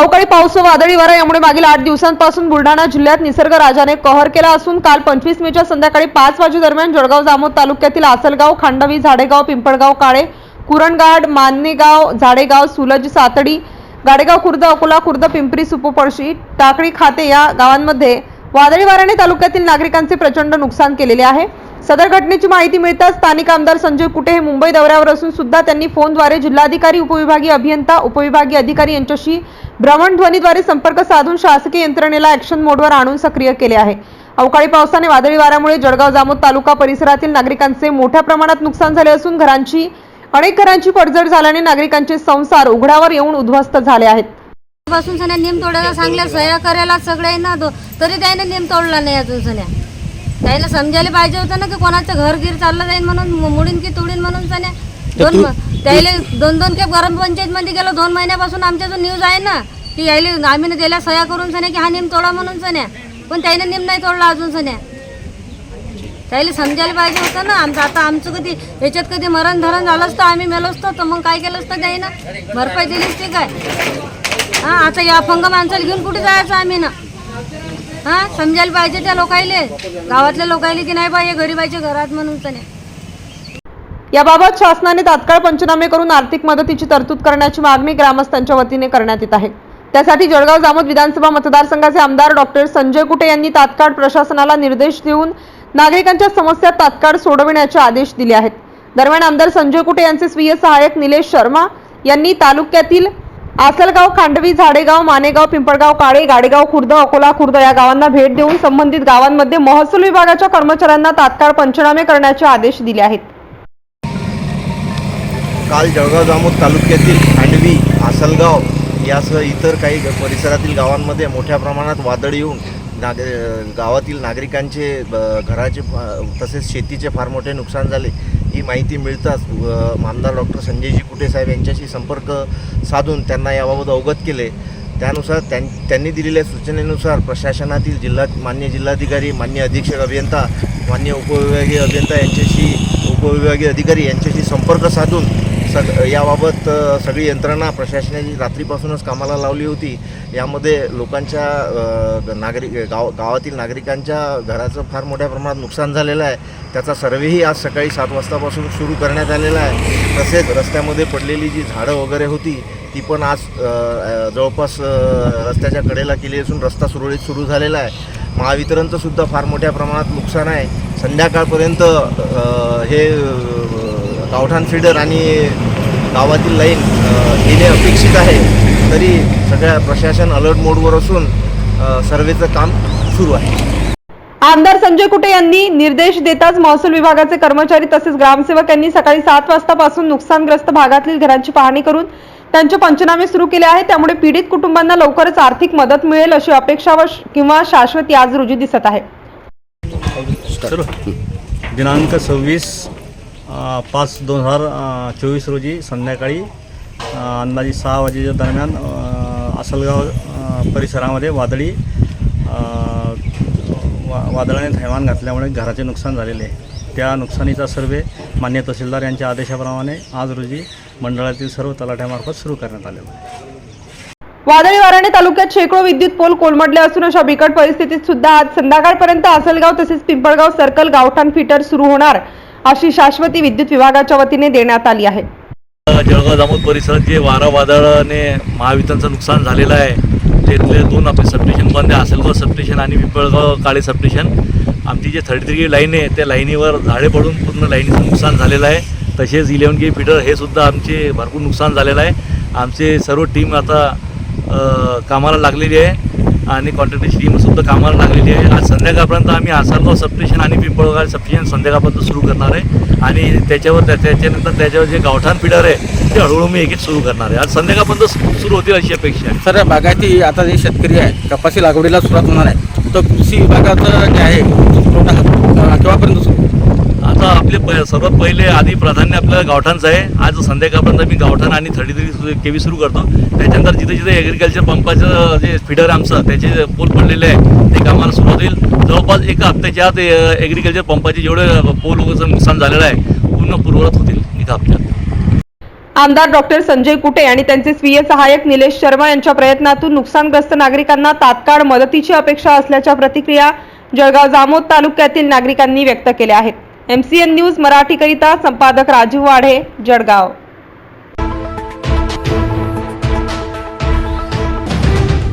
अवकाळी पाऊस व वादळी वारा यामुळे मागील आठ दिवसांपासून बुलढाणा जिल्ह्यात निसर्ग राजाने कहर केला असून काल पंचवीस मेच्या संध्याकाळी पाच वाजेदरम्यान जळगाव जामोद तालुक्यातील आसलगाव खांडवी झाडेगाव पिंपळगाव काळे कुरणगाड मान्नेगाव झाडेगाव सुलज सातडी गाडेगाव खुर्द अकोला खुर्द पिंपरी सुपोपळशी टाकळी खाते या गावांमध्ये वादळी वाऱ्याने तालुक्यातील नागरिकांचे प्रचंड नुकसान केलेले आहे. सदर घटनेची माहिती मिळताच स्थानिक आमदार संजय कुटे हे मुंबई दौऱ्यावर असून सुद्धा त्यांनी फोनद्वारे जिल्हाधिकारी उपविभागीय अभियंता उपविभागीय अधिकारी यांच्याशी भ्रमणध्वनीद्वारे संपर्क साधून शासकीय यंत्रणेला ॲक्शन मोडवर आणून सक्रिय केले आहे. अवकाळी पावसाने वादळी वाऱ्यामुळे जळगाव जामोद तालुका परिसरातील नागरिकांचे मोठ्या प्रमाणात नुकसान झाले असून घरांची अनेक घरांची पडझड झाल्याने नागरिकांचे संसार उघड्यावर येऊन उद्ध्वस्त झाले आहेत. पासून सण्या नेम तोडायला सांगल्या सह्या करायला सगळे ना दो तरी त्याने नेम तोडला नाही अजून सण्या त्याला समजायला पाहिजे होतं ना की कोणाचं घर गिर चाललं जाईल म्हणून मुडीन की तोडीन म्हणून सण्या दोन त्याला दोन दोन खेप ग्रामपंचायत मध्ये गेलो. दोन महिन्यापासून आमच्या जो न्यूज आहे ना की यायले आम्ही त्याला सह्या करून सण्या की हा नेम तोडा म्हणून सण्या पण त्याने नेम नाही तोडला अजून सण्या त्याला समजायला पाहिजे होतं ना आमचं आता आमचं कधी याच्यात कधी मरण धरण झालं असतं आम्ही मेलो असतो तर मग काय केलं असतं त्याईनं भरपाई दिली असती काय? हा आता या अपंग माणसाला घेऊन कुठे जायचं आम्ही ना? हा समजायला पाहिजे त्या लोकायले गावातल्या लोकायले की नाही पाहिजे गरीबाच्या घरात म्हणून सण्या याबाबत शासनाने तात्काळ पंचनामे करून आर्थिक मदतीची तरतूद करण्याची मागणी ग्रामस्थांच्या वतीने करण्यात येत आहे. त्यासाठी जळगाव जामोद विधानसभा मतदारसंघाचे आमदार डॉक्टर संजय कुटे यांनी तात्काळ प्रशासनाला निर्देश देऊन नागरिकांच्या समस्या तात्काळ सोडविण्याचे आदेश दिले आहेत. दरम्यान आमदार संजय कुटे यांचे स्वीय सहाय्यक निलेश शर्मा यांनी तालुक्यातील आसलगाव खांडवी झाडेगाव मानेगाव पिंपळगाव काळे गाडेगाव खुर्द अकोला खुर्द या गावांना भेट देऊन संबंधित गावांमध्ये महसूल विभागाच्या कर्मचाऱ्यांना तात्काळ पंचनामे करण्याचे आदेश दिले आहेत. काल जळगाव जामोद तालुक्यातील खांडवी आसलगाव यासह इतर काही परिसरातील गावांमध्ये मोठ्या प्रमाणात वादळ येऊन नाग गावातील नागरिकांचे ब- घराचे तसेच शेतीचे फार मोठे नुकसान झाले. ही माहिती मिळताच अ, आमदार डॉक्टर संजयजी कुटे साहेब यांच्याशी संपर्क साधून त्यांना याबाबत अवगत केले. त्यानुसार त्यां त्यांनी दिलेल्या सूचनेनुसार प्रशासनातील जिल्हा मान्य जिल्हाधिकारी मान्य अधीक्षक अभियंता मान्य उपविभागीय अभियंता यांच्याशी उपविभागीय अधिकारी यांच्याशी संपर्क साधून सग याबाबत सगळी यंत्रणा प्रशासनाची रात्रीपासूनच कामाला लावली होती. यामध्ये लोकांच्या नागरिक गाव गावातील नागरिकांच्या घराचं फार मोठ्या प्रमाणात नुकसान झालेलं आहे. त्याचा सर्वेही आज सकाळी सात वाजतापासून सुरू करण्यात आलेला आहे. तसेच रस्त्यामध्ये पडलेली जी झाडं वगैरे होती ती पण आज जवळपास रस्त्याच्या कडेला केली असून रस्ता सुरळीत सुरू झालेला आहे. महावितरणचं सुद्धा फार मोठ्या प्रमाणात नुकसान आहे. संध्याकाळपर्यंत हे गावठाण फिडर आणि गावातील लाईन येणे अपेक्षित आहे. तरी सगळ्या प्रशासन अलर्ट मोडवर असून सर्वेचं काम सुरू आहे. आमदार संजय कुटे यांनी निर्देश देताच महसूल विभागाचे कर्मचारी तसेच ग्रामसेवक यांनी सकाळी सात वाजतापासून नुकसानग्रस्त भागातील घरांची पाहणी करून त्यांचे पंचनामे सुरू केले आहेत. त्यामुळे पीडित कुटुंबांना लवकरच आर्थिक मदत मिळेल अशी अपेक्षा व किंवा शाश्वती आज रोजी दिसत आहे. दिनांक सव्वीस पाच दोन हजार चोवीस रोजी संध्याकाळी अंदाजे सहा वाजेच्या दरम्यान आसलगाव परिसरामध्ये वादळी वा वादळाने थैमान घातल्यामुळे घराचे नुकसान झालेले आहे. त्या नुकसानीचा सर्वे मान्य तहसीलदार यांच्या आदेशाप्रमाणे आज रोजी मंडळातील सर्व तलाठ्यामार्फत सुरू करण्यात आलेला आहे. वादळी वाऱ्याने तालुक्यात शेकडो विद्युत पोल कोलमडले असून अशा बिकट परिस्थितीत सुद्धा आज संध्याकाळपर्यंत आसलगाव तसेच पिंपळगाव सर्कल गावठाण फिटर सुरू होणार. अशी शाश्वती विद्युत विभागाच्या वतीने देण्यात आली आहे. जळगाव जामोद परिसरात जे वारा वादळाने महावितरणचं नुकसान झालेलं आहे तेथले दोन आपले सबस्टेशन बंद आहे आसलगाव सबस्टेशन आणि पिंपळगाव काळे सबस्टेशन आमची जे थर्टी थ्री लाईन आहे त्या लाईनीवर झाडे पडून पूर्ण लाईनीचं नुकसान झालेलं आहे. तसेच इलेवन के फीडर हे सुद्धा आमचे भरपूर नुकसान झालेलं आहे. आमचे सर्व टीम आता कामाला लागलेली आहे. आणि कॉन्ट्रॅक्टरची टीमसुद्धा कामाला लागलेली आहे. आज संध्याकाळपर्यंत आम्ही आसरगाव सबस्टेशन आणि पिंपळगाव सबस्टेशन संध्याकाळपर्यंत सुरू करणार आहे. आणि त्याच्यावर त्या- त्याच्यानंतर त्याच्यावर जे गावठाण पिडर आहे ते हळूहळू मी एक एक सुरू करणार आहे. आज संध्याकाळपर्यंत सुरू होतील अशी अपेक्षा आहे. सर बागायती आता जे शेतकरी आहे कपाशी लागवडीला सुरुवात होणार आहे. तर कृषी विभागाचं जे आहे पुरवठा आपले प सर्वात पहिले आधी प्राधान्य आपल्याला गावठाणचं आहे. आज संध्याकाळपर्यंत मी गावठाण आणि थर्टी थ्री केवी सुरू करतो. त्याच्यानंतर जिथे जिथे ॲग्रिकल्चर पंपाचं जे फिडर आमचं त्याचे पोल पडलेले आहे ते कामाला सुरुवात होईल. जवळपास एका हप्त्याच्या आत ॲग्रिकल्चर पंपाचे जेवढे पोल नुकसान झालेलं आहे पूर्ण पूर्ववत होतील. एका हप्त्यात आमदार डॉक्टर संजय कुटे आणि त्यांचे स्वीय सहाय्यक निलेश शर्मा यांच्या प्रयत्नातून नुकसानग्रस्त नागरिकांना तात्काळ मदतीची अपेक्षा असल्याच्या प्रतिक्रिया जळगाव जामोद तालुक्यातील नागरिकांनी व्यक्त केल्या आहेत. एमसीएन न्यूज मराठीकरिता संपादक राजू वाढे जळगाव.